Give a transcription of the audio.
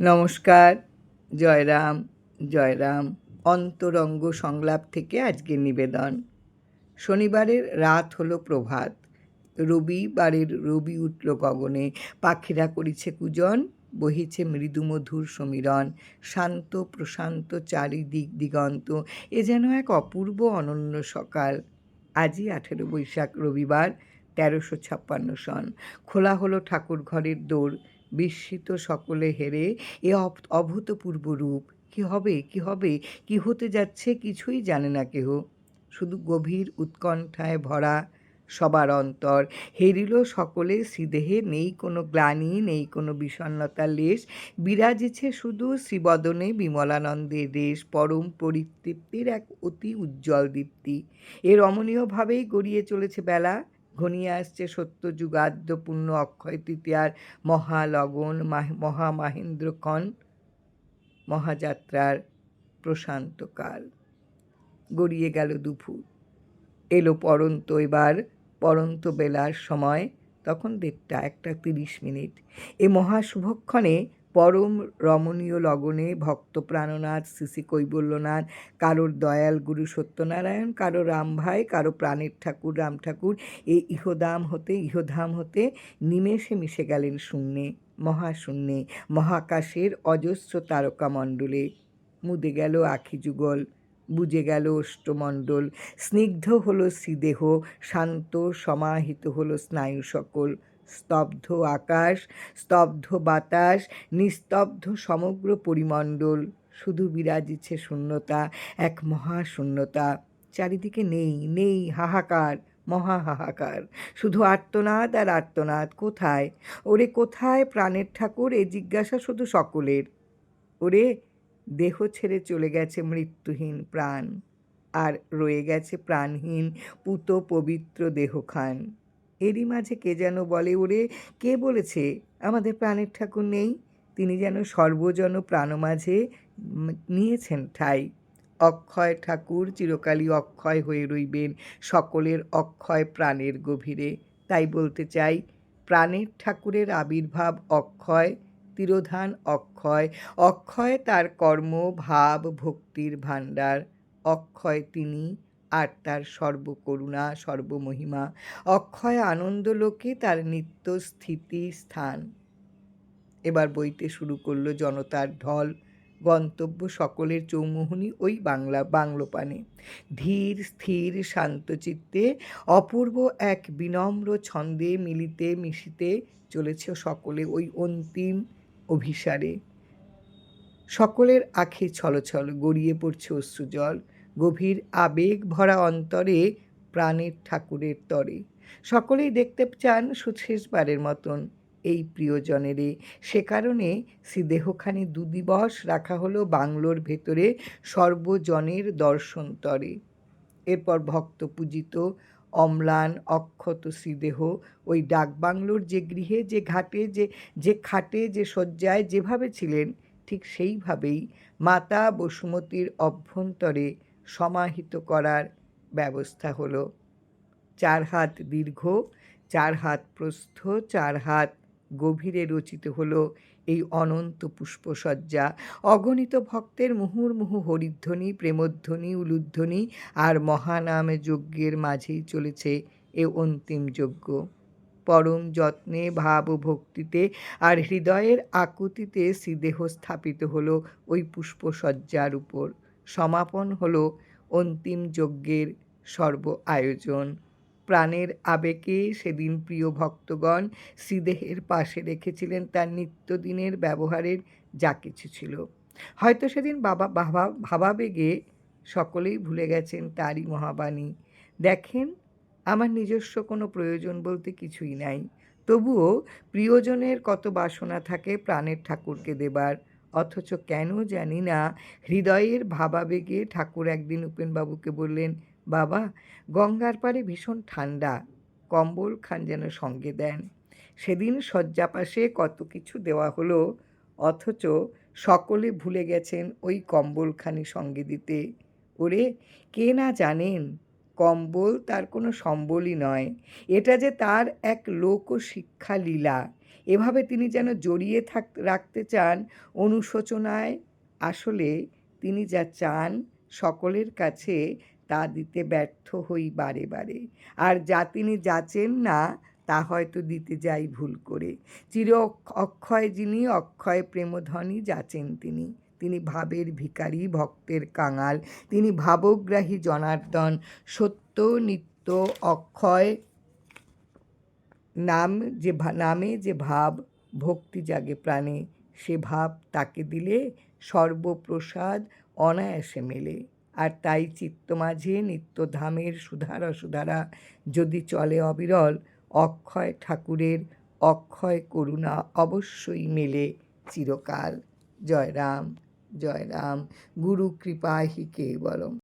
নমস্কার, জয়রাম জয়রাম, অন্তরঙ্গ সংলাপ থেকে আজকে নিবেদন। শনিবারের রাত হলো প্রভাত, রবিবারের রবি উঠল গগনে, পাখিরা করিছে কুজন, বহিছে মৃদুমধুর সমীরণ, শান্ত প্রশান্ত চারিদিক দিগন্ত, এ যেন এক অপূর্ব অনন্য সকাল। আজই আঠেরো বৈশাখ রবিবার, তেরোশো ছাপ্পান্ন সন। খোলা হলো ঠাকুর ঘরের দৌড় বিস্মিত সকলে হেরে, এ অভূতপূর্ব রূপ। কি হবে কি হবে, কি হতে যাচ্ছে কিছুই জানে না কেহ। শুধু গভীর উৎকণ্ঠায় ভরা সবার অন্তর, হেরিল সকলে শ্রীদেহে নেই কোনো গ্লানি, নেই কোনো বিষণ্ণতার লেশ, বিরাজিছে শুধু শ্রীবদনে বিমলানন্দের দেশ পরম পরিতৃপ্তির এক অতি উজ্জ্বল দীপ্তি। এ রমণীয়ভাবেই গড়িয়ে চলেছে বেলা। ঘনিয়ে আসছে সত্য যুগাদ্যপূর্ণ অক্ষয় তৃতীয়ার মহালগন মাহ- মহামাহেন্দ্রক্ষণ মহাযাত্রার প্রশান্তকাল। গড়িয়ে গেল দুপুর। এলো পরন্ত এবার পরন্ত বেলার সময়, তখন দেড়টা একটা তিরিশ মিনিট। এ মহাশুভক্ষণে পরম রমণীয় লগনে ভক্ত প্রাণনাথ, শ্রী কৈবল্যনাথ কারোর দয়াল গুরু সত্যনারায়ণ, কারও রামভাই কারও প্রাণের ঠাকুর, রাম ঠাকুর এই ইহদাম হতে, ইহধাম হতে নিমেষে মিশে গেলেন শূন্যে, মহাশূন্যে, মহাকাশের অজস্র তারকামণ্ডলে। মুদে গেল আখি যুগল বুঝে গেল অষ্টমণ্ডল, স্নিগ্ধ হলো শ্রীদেহ, শান্ত সমাহিত হলো স্নায়ু সকল। স্তব্ধ আকাশ, স্তব্ধ বাতাস, নিস্তব্ধ সমগ্র পরিমণ্ডল। শুধু বিরাজিছে শূন্যতা, এক মহাশূন্যতা। চারিদিকে নেই নেই হাহাকার মহা হাহাকার শুধু আর্তনাদ আর আর্তনাদ, কোথায়? ওরে কোথায় প্রাণের ঠাকুর, এ জিজ্ঞাসা শুধু সকলের। ওরে, দেহ ছেড়ে চলে গেছে মৃত্যুহীন প্রাণ। আর রয়ে গেছে প্রাণহীন পুত পবিত্র দেহখান। এরই মাঝে কে যেন বলে ওরে কে বলেছে, আমাদের প্রাণের ঠাকুর নেই তিনি যেন সর্বজন প্রাণ মাঝে নিয়েছেন ঠাই। অক্ষয় ঠাকুর চিরকালই অক্ষয় হয়ে রইবেন সকলের অক্ষয় প্রাণের গভীরে। তাই বলতে চাই, প্রাণের ঠাকুরের আবির্ভাব অক্ষয়, তিরোধান অক্ষয়। অক্ষয় তার কর্ম, ভাব, ভক্তির ভাণ্ডার। অক্ষয় তিনি আর তার সর্বকরুণা, সর্বমহিমা, অক্ষয় আনন্দলোকে তার নিত্য স্থিতি স্থান। এবার বইতে শুরু করল জনতার ঢল, গন্তব্য সকলের চৌমুহনী ওই বাংলা, বাংলোপানে। ধীর, স্থির শান্তচিত্তে অপূর্ব এক বিনম্র ছন্দে মিলিতে মিশিতে চলেছে সকলে ওই অন্তিম অভিসারে। সকলের আখে ছলছল গড়িয়ে পড়ছে অশ্রুজল গভীর আবেগ ভরা অন্তরে প্রাণের ঠাকুরের তরে। সকলেই দেখতে চান শেষবারের মতন এই প্রিয়জনেরে। সে কারণে শ্রীদেহখানি দুদিবস রাখা হলো বাংলোর ভেতরে সর্বজনের দর্শনতরে এরপর ভক্ত পূজিত অম্লান, অক্ষত শ্রীদেহ, ওই ডাকবাংলোর যে গৃহে, যে ঘাটে, যে যে খাটে, যে শয্যায় যেভাবে ছিলেন, ঠিক সেইভাবেই মাতা বসুমতীর অভ্যন্তরে সমাহিত করার ব্যবস্থা হলো। চার হাত দীর্ঘ, চার হাত প্রস্থ, চার হাত গভীরে রচিত হলো এই অনন্ত পুষ্পসজ্জা। অগণিত ভক্তের মুহুর্মুহু হরিধ্বনি, প্রেমধ্বনি, উলুধ্বনি আর মহানাম যজ্ঞের মাঝেই চলেছে এ অন্তিম যজ্ঞ। পরম যত্নে, ভাব ও ভক্তিতে আর হৃদয়ের আকুতিতে শ্রীদেহ স্থাপিত হলো ওই পুষ্পসজ্জার উপর। সমাপন হল অন্তিম যজ্ঞের সর্ব আয়োজন। প্রাণের আবেগে সেদিন প্রিয় ভক্তগণ শ্রীদেহের পাশে রেখেছিলেন তার নিত্যদিনের ব্যবহারের যা কিছু ছিল। হয়তো সেদিন বাবা ভাবা, ভাবাবেগে সকলেই ভুলে গেছেন তারই মহাবাণী। দেখেন, আমার নিজস্ব কোনো প্রয়োজন বলতে কিছুই নাই। তবুও প্রিয়জনের কত বাসনা থাকে প্রাণের ঠাকুরকে দেবার। অথচ কেন জানি না, হৃদয়ের ভাবাবেগে ঠাকুর একদিন উপেনবাবুকে বললেন, বাবা, গঙ্গার পাড়ে ভীষণ ঠান্ডা, কম্বল খান যেন সঙ্গে দেন। সেদিন শয্যাপাশে কত কিছু দেওয়া হলো, অথচ সকলে ভুলে গেছেন ওই কম্বলখানি সঙ্গে দিতে। ওরে, কে না জানেন? কম্বল তার কোনো সম্বলই নয়। এটা যে তার এক লোক শিক্ষা লীলা। এভাবে তিনি যেন জড়িয়ে থাক, রাখতে চান অনুশোচনায়, আসলে তিনি যা চান সকলের কাছে তা দিতে ব্যর্থ হই বারে বারে। আর যা তিনি যাচেন না, তা হয়তো দিতে যাই ভুল করে। চির অক্ষ- অক্ষয় যিনি, অক্ষয় প্রেমধনী যাচেন তিনি। তিনি ভাবের ভিখারি, ভক্তের কাঙাল। তিনি ভাবগ্রাহী জনার্দন, সত্য, নিত্য, অক্ষয় নাম যে নামে যে ভাব, ভক্তি জাগে প্রাণে। সে ভাব তাকে দিলে সর্বপ্রসাদ, অনায়াসে মেলে। আর তাই চিত্ত মাঝে নিত্যধামের সুধারা সুধারা। যদি চলে অবিরল, অক্ষয় ঠাকুরের অক্ষয় করুণা অবশ্যই মেলে চিরকাল। জয় রাম জয় রাম গুরু কৃপা হি কেবলম